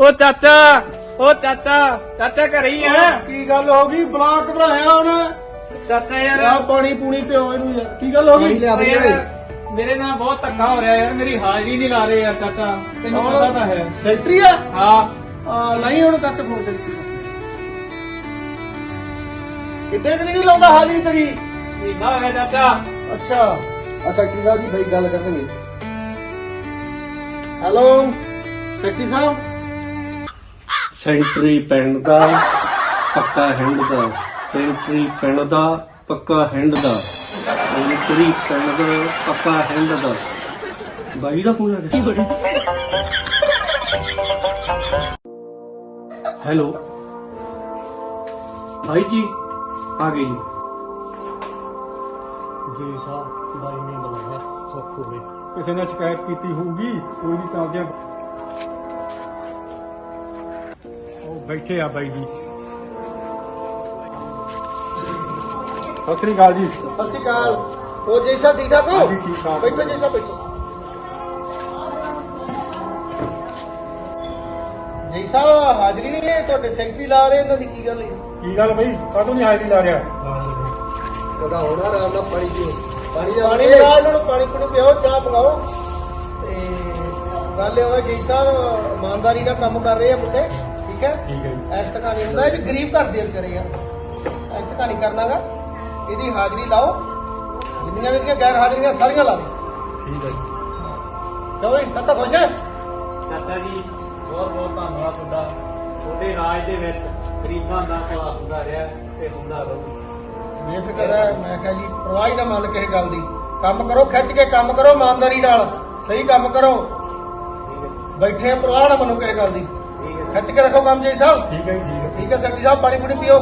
ਓ ਚਾਚਾ ਓ ਚਾਚਾ ਚਾਚਾ ਘਰੇ ਹੀ ਆ। ਕੀ ਗੱਲ ਹੋ ਗਈ? ਬਲਾਕ ਬਣਾਇਆ ਉਹਨੇ? ਚਾਚਾ ਯਾਰ। ਆ ਪਾਣੀ ਪੂਣੀ ਪਿਓ ਇਹਨੂੰ ਯਾਰ। ਕੀ ਗੱਲ ਹੋ ਗਈ? ਓ ਯਾਰ, ਮੇਰੇ ਨਾਲ ਬਹੁਤ ਧੱਕਾ ਹੋ ਰਿਹਾ ਯਾਰ। ਮੇਰੀ ਹਾਜ਼ਰੀ ਨਹੀਂ ਲਾ ਰਹੇ ਯਾਰ ਚਾਚਾ। ਤੈਨੂੰ ਪਤਾ ਤਾਂ ਹੈ। ਸੈਕਟਰੀ ਆ? ਹਾਂ। ਆ ਲਾਈ ਹੁਣ ਕੱਟ ਫੋਨ ਤੇ ਕਿੱਦੇ ਨਹੀਂ ਲਾਉਂਦਾ ਹਾਜ਼ਰੀ ਤੇਰੀ? ਮਹੀਨਾ ਹੋ ਚਾਚਾ। ਅੱਛਾ। ਆ ਸੈਕਟਰੀ ਸਾਹਿਬ ਜੀ ਭਾਈ ਗੱਲ ਕਰਨਗੇ। ਹੈਲੋ? ਸੈਕਟਰੀ ਸਾਹਿਬ? ਸੈਂਟਰੀ ਪਿੰਡ ਦਾ, ਪੱਕਾ ਹੈਂਡ ਦਾ। ਸੈਂਟਰੀ ਪਿੰਡ ਦਾ, ਪੱਕਾ ਹੈਂਡ ਦਾ। ਸੈਂਟਰੀ ਪਿੰਡ ਦਾ, ਪੱਕਾ ਹੈਂਡ ਦਾ। ਬਾਈ ਦਾ ਫੋਨ ਆ ਗਿਆ। ਹੈਲੋ। ਭਾਈ ਜੀ, ਆ ਗਏ ਜੀ। ਜੀ ਸਾਹਿਬ ਬਾਈ ਨੇ ਬੁਲਾਇਆ, ਸੁੱਖ ਹੋਵੇ। ਕਿਸੇ ਨੇ ਸ਼ਿਕਾਇਤ ਕੀਤੀ ਹੋਊਗੀ, ਕੋਈ ਨਹੀਂ ਤਾਂ ਗਿਆ ਬੈਠੇ ਆ ਬਾਈ ਜੀ। ਸਤਿ ਸ੍ਰੀ ਅਕਾਲ ਜੀ। ਸਤਿ ਸ਼੍ਰੀ ਅਕਾਲ। ਹੋ ਜੀ ਸਾਹਿਬ ਠੀਕ ਠਾਕ ਹੋ? ਹਾਂਜੀ, ਠੀਕ ਠਾਕ। ਬੈਠੋ ਜੀ ਸਾਹਿਬ ਬੈਠੋ। ਜੀ ਸਾਹਿਬ ਹਾਜ਼ਰੀ ਨਹੀਂ ਹੈ? ਤੁਹਾਡੇ ਸੈਕਟਰੀ ਲਾ ਰਹੇ ਇਹਨਾਂ ਦੀ ਕੀ ਗੱਲ ਹੈ? ਕੀ ਗੱਲ ਬਈ? ਕਾਹਤੋਂ ਨਹੀਂ ਹਾਜ਼ਰੀ ਲਾ ਰਿਹਾ? ਕਦਾ ਹੋਣਾ ਆਰਾਮ ਨਾਲ ਪਾਣੀ ਪੀਓ। ਪਾਣੀ ਦਾ ਪਾਣੀ ਪਿਆ ਇਹਨਾਂ ਨੂੰ ਪਾਣੀ ਪੂਣੀ ਪਿਆਓ ਚਾਹ ਪਕਾਓ। ਤੇ ਗੱਲ ਇਹ ਹੋਵੇ ਜੀ ਸਾਹਿਬ ਇਮਾਨਦਾਰੀ ਨਾਲ ਕੰਮ ਕਰ ਰਹੇ ਆ ਮੁੰਡੇ। ਠੀਕ ਹੈ? ਠੀਕ ਹੈ ਜੀ। ਐਸ ਤੱਕ ਨਹੀਂ ਹੁੰਦਾ ਇਹ ਵੀ ਗਰੀਬ ਘਰ ਦੇ ਵਿਚਾਰੇ ਆ। ਐਸ ਤੱਕ ਨਹੀਂ ਕਰਨਾਗਾ। ਇਹਦੀ ਹਾਜ਼ਰੀ ਲਾਓ। ਜਿੰਨੀਆਂ ਵੀ ਇਹਦੀਆਂ ਗੈਰ ਹਾਜ਼ਰੀਆਂ ਸਾਰੀਆਂ ਲਾ ਦਿਓ। ਠੀਕ ਹੈ ਜੀ। ਚਲੋ ਜੀ ਤੱਕ ਖੁਸ਼ ਹੈ? ਚਾਚਾ ਜੀ ਬਹੁਤ ਬਹੁਤ ਧੰਨਵਾਦ ਤੁਹਾਡਾ। ਤੁਹਾਡੇ ਰਾਜ ਦੇ ਵਿੱਚ ਗਰੀਬਾਂ ਦਾ ਭਲਾ ਹੁੰਦਾ ਰਿਹਾ ਤੇ ਹੁੰਦਾ ਰਹੂ। ਬੇਫਿਕਰ ਹੈ ਮੈਂ ਕਿਹਾ ਜੀ ਪਰਵਾਹ ਹੀ ਨਾ ਮੰਨ ਕਿਸੇ ਗੱਲ ਦੀ। ਕੰਮ ਕਰੋ ਖਿੱਚ ਕੇ ਕੰਮ ਕਰੋ ਇਮਾਨਦਾਰੀ ਨਾਲ। ਸਹੀ ਕੰਮ ਕਰੋ। ਬੈਠੇ ਆ, ਪਰਵਾਹ ਨਾ ਮੰਨੋ ਕਿਸੇ ਗੱਲ ਦੀ। ਖਿੱਚ ਕੇ ਰੱਖੋ ਕੰਮ ਜੀ ਸਾਹਿਬ। ਠੀਕ ਹੈ ਜੀ ਠੀਕ ਹੈ। ਠੀਕ ਹੈ ਸੈਕਟਰੀ ਸਾਹਿਬ ਪਾਣੀ ਪੂਣੀ ਪੀਓ।